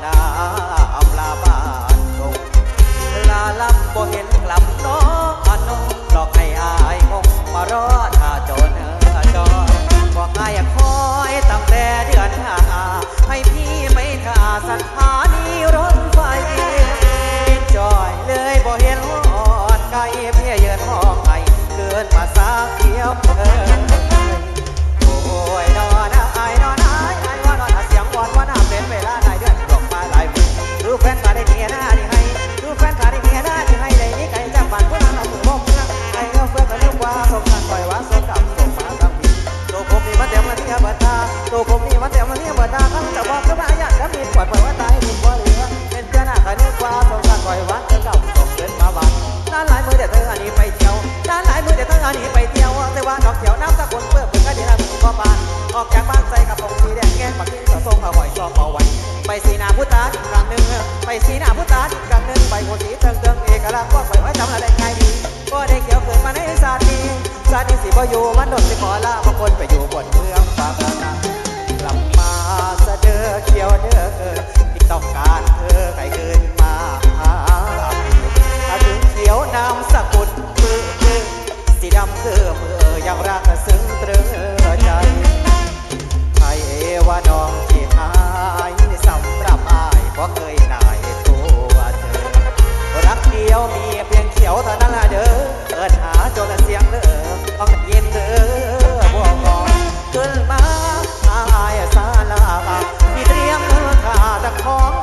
nada. น้ำมีปล่ปล่ว่าตายดินบ่เหลือเป็นเพื่อนหน้าใครนว่าสงสรปอยวัดเจ้าเก่ส่งเดิวันด้านหลายมือเดี๋เธออันนี้ไปเที่ยวด้านหลายมือเดี๋เธออันนี้ไปเที่ยวแต่ว่าดกเขีวน้ำตะกนเพื่อเพื่ก็ดี๋ยวเาพ่อปานออกจากบ้านใจกะฟงสีแดงแก้ปักทิ้ทรงเอาไว้อบเอไว้ไปสีหน้าผู้ตาอีกครั้งหนึ่งไปสีหน้าผู้ตาอีกครั้งหนึ่งไปโวสีเติงเติงเอกลักษณ์ว่าปล่อยไว้จำอะได้ไงดีก็ได้เกี่ยวเกิดมาในสาตีสาดีสีบ่อยู่มันโดนสิขอลาบางคนไปอยู่บนเมืองฟ้าฟ้า เชียวเด้อเกินที่ต้องการเธอใครเคืนมาถ้าถึงเขียวน้ำสกุลมืออสีดำเพื่อเมื่อยังรักซึ้งเตรึงใจใครเอวาน้องที่หายสำหระบายเพราะเคยนายตัวเธอ รักเดียวมีเพียงเขียวเท่านั้นละเด้อเอิดหาจนเสียงเด้อต้องเย็นเด้อ ของ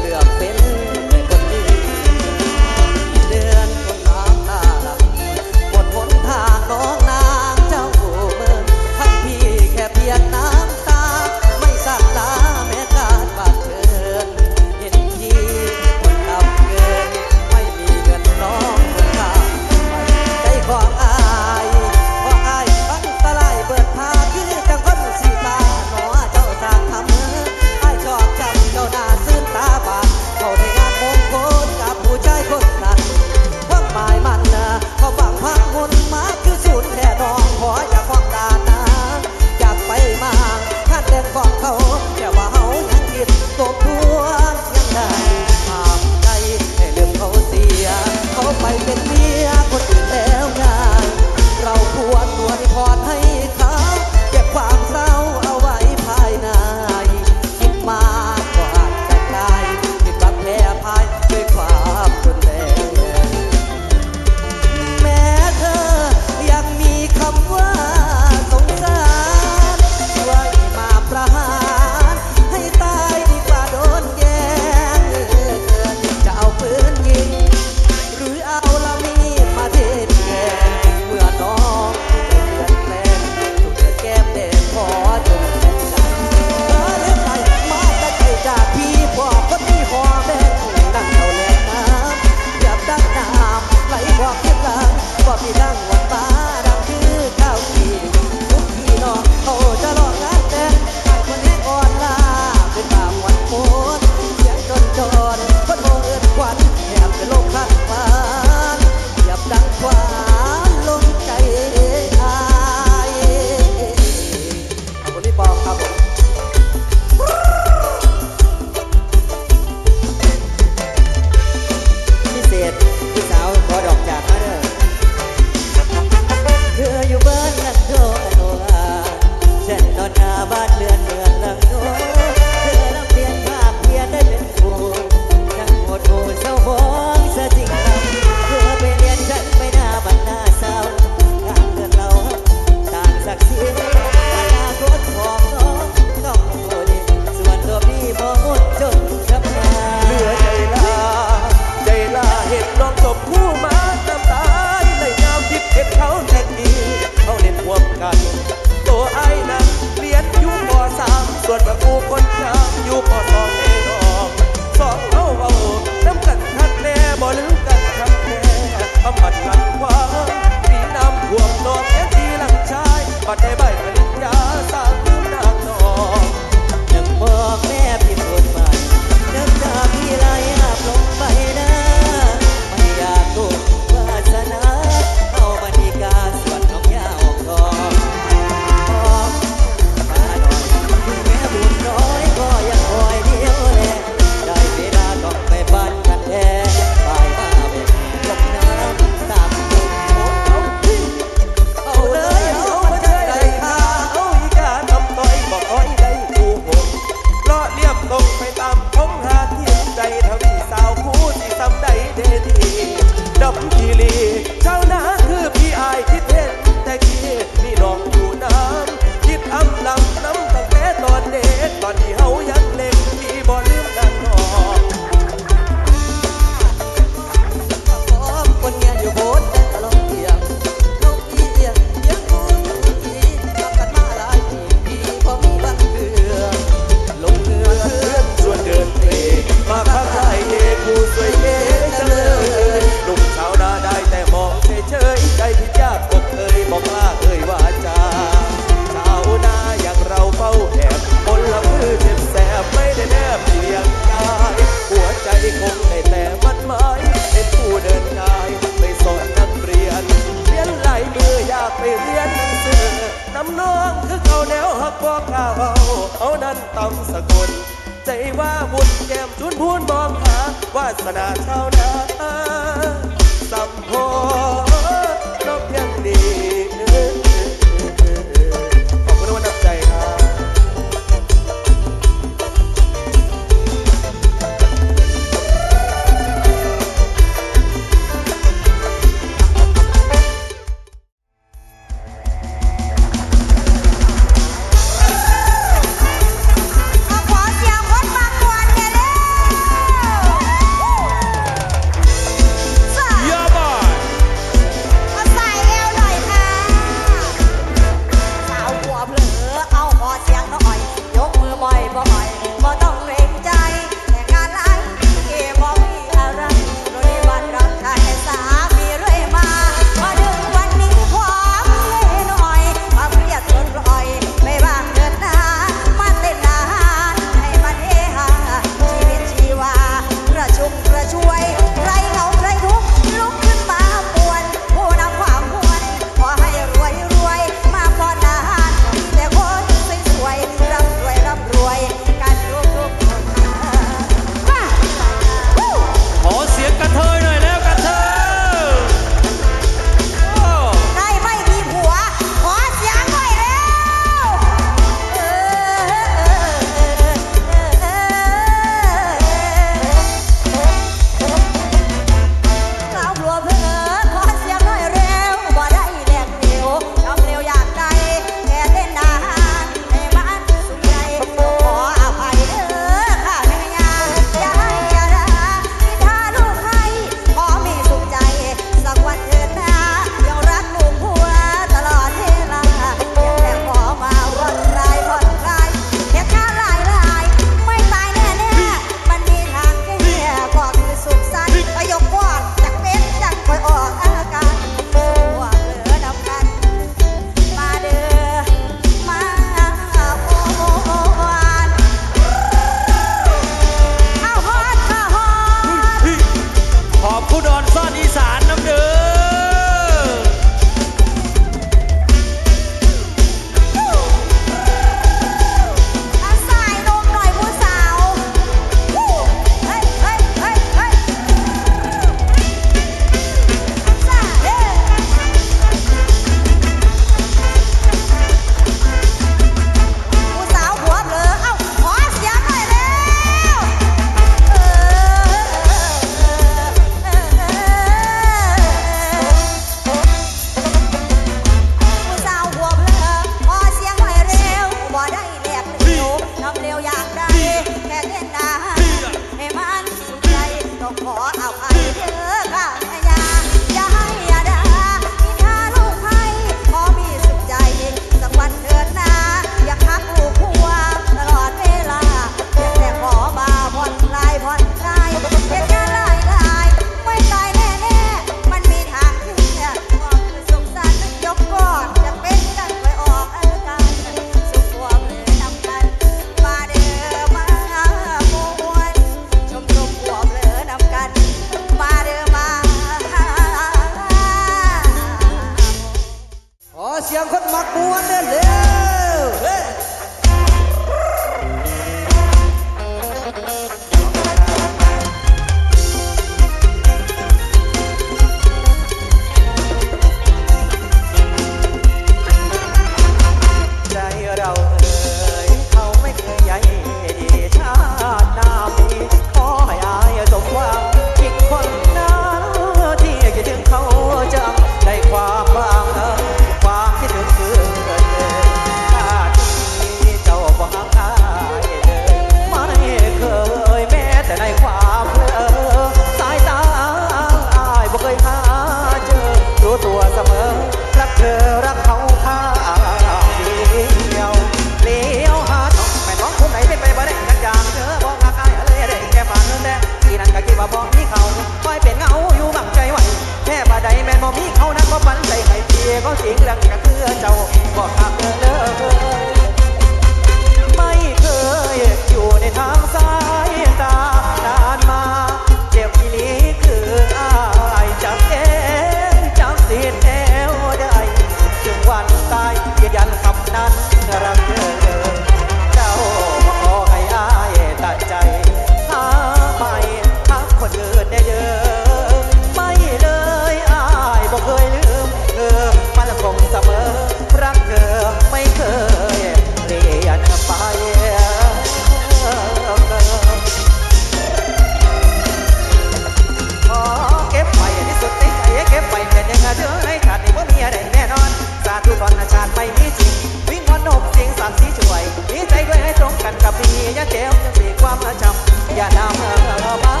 จำอย่านำมา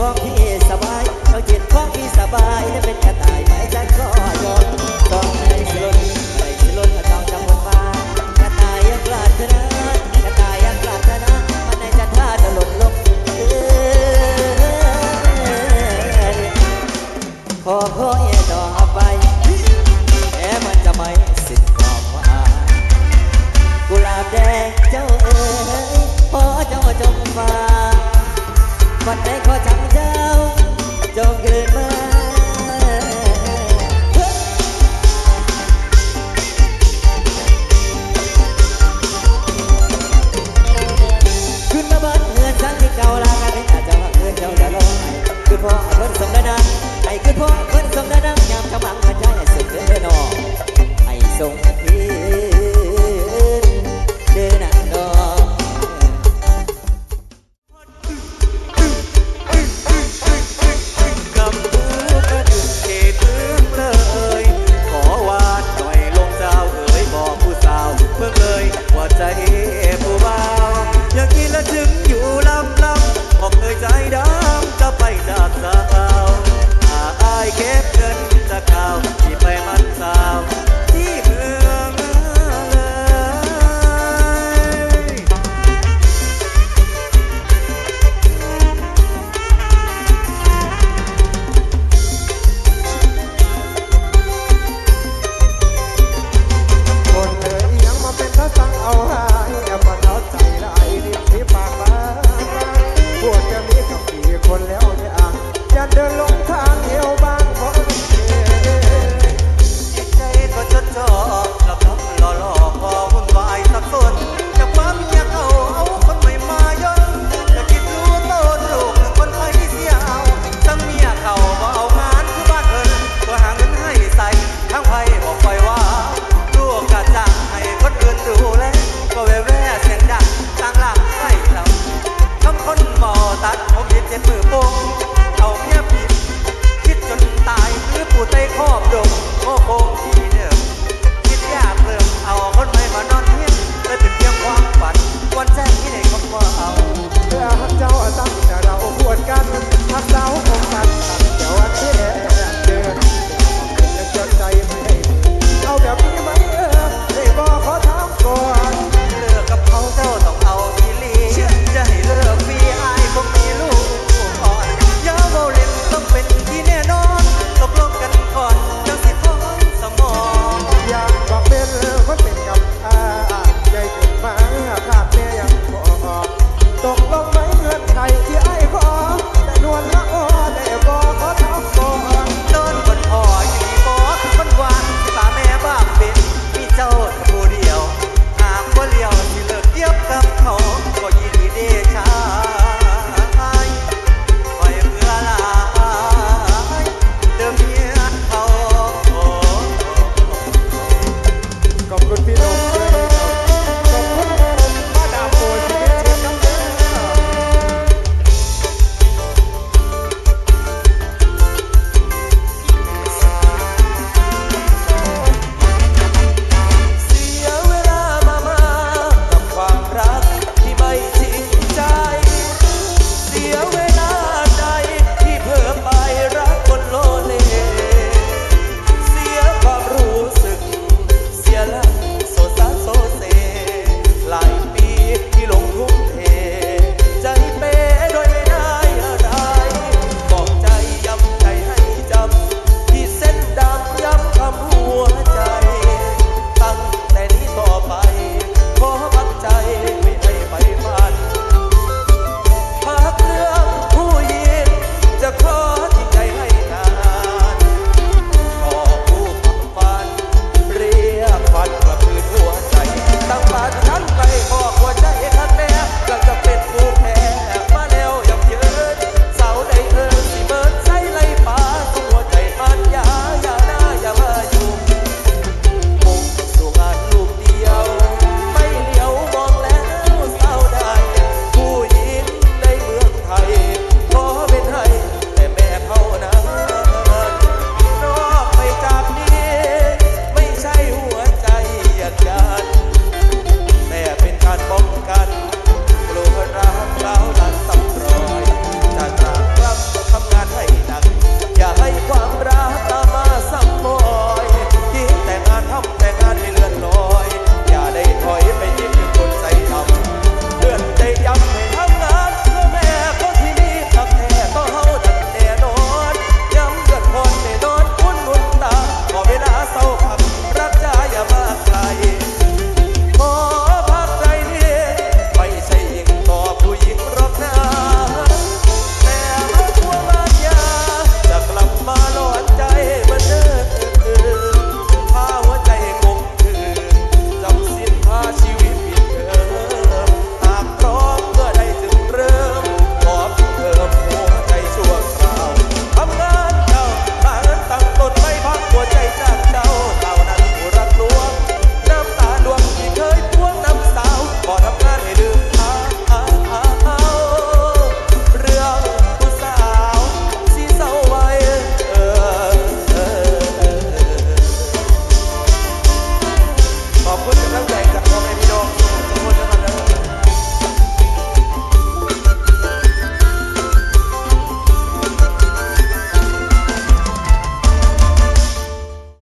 ดวงจิตของพี่